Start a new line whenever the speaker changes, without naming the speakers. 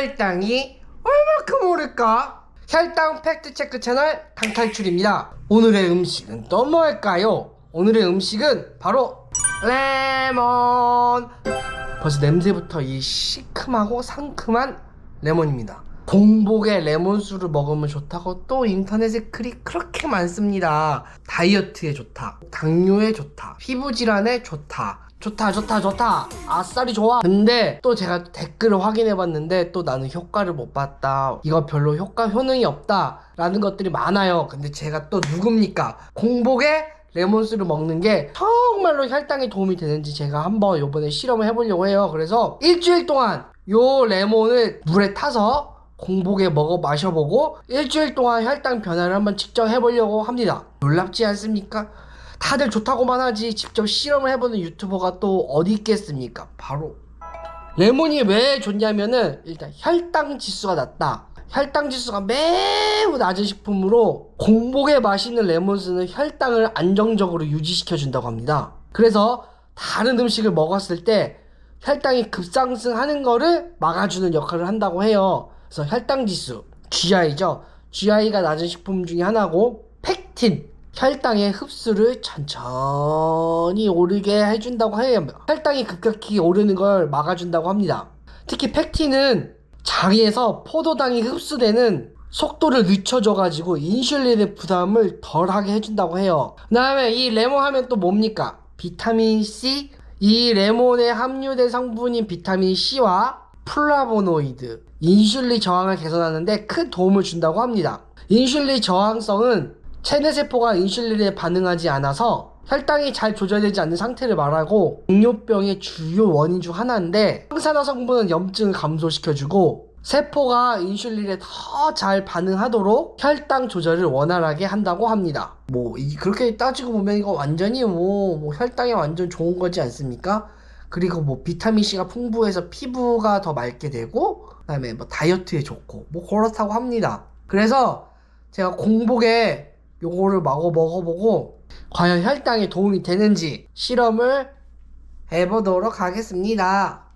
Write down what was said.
혈당이 얼마큼 오를까? 혈당 팩트체크 채널 강탈출입니다. 오늘의 음식은 또 뭘까요? 오늘의 음식은 바로 레몬. 벌써 냄새부터 이 시큼하고 상큼한 레몬입니다. 공복에 레몬수를 먹으면 좋다고 또 인터넷에 글이 그렇게 많습니다. 다이어트에 좋다. 당뇨에 좋다. 피부질환에 좋다. 좋다, 좋다, 좋다. 아싸리 좋아. 근데 또 제가 댓글을 확인해 봤는데 또 나는 효과를 못 봤다. 이거 별로 효과, 효능이 없다. 라는 것들이 많아요. 근데 제가 또 누굽니까? 공복에 레몬수를 먹는 게 정말로 혈당에 도움이 되는지 제가 한번 요번에 실험을 해보려고 해요. 그래서 일주일 동안 요 레몬을 물에 타서 공복에 먹어 마셔보고 일주일 동안 혈당 변화를 한번 직접 해보려고 합니다. 놀랍지 않습니까? 다들 좋다고만 하지 직접 실험을 해보는 유튜버가 또 어디 있겠습니까? 바로 레몬이 왜 좋냐면은 일단 혈당 지수가 낮다. 혈당 지수가 매우 낮은 식품으로 공복에 마시는 레몬수는 혈당을 안정적으로 유지시켜 준다고 합니다. 그래서 다른 음식을 먹었을 때 혈당이 급상승하는 거를 막아주는 역할을 한다고 해요. 그래서 혈당 지수 GI죠. GI가 낮은 식품 중에 하나고 팩틴 혈당의 흡수를 천천히 오르게 해준다고 해요. 혈당이 급격히 오르는 걸 막아준다고 합니다. 특히 팩틴은 장에서 포도당이 흡수되는 속도를 늦춰줘가지고 인슐린의 부담을 덜하게 해준다고 해요. 그 다음에 이 레몬 하면 또 뭡니까? 비타민 C. 이 레몬에 함유된 성분인 비타민 C와 플라보노이드, 인슐린 저항을 개선하는데 큰 도움을 준다고 합니다. 인슐린 저항성은 체내세포가 인슐린에 반응하지 않아서 혈당이 잘 조절되지 않는 상태를 말하고 당뇨병의 주요 원인 중 하나인데 항산화 성분은 염증을 감소시켜주고 세포가 인슐린에 더 잘 반응하도록 혈당 조절을 원활하게 한다고 합니다. 뭐 이- 그렇게 따지고 보면 이거 완전히 뭐, 뭐 혈당에 완전 좋은 거지 않습니까? 그리고 뭐 비타민 C가 풍부해서 피부가 더 맑게 되고 그다음에 뭐 다이어트에 좋고 뭐 그렇다고 합니다. 그래서 제가 공복에 요거를 마고 먹어보고 과연 혈당에 도움이 되는지 실험을 해보도록 하겠습니다.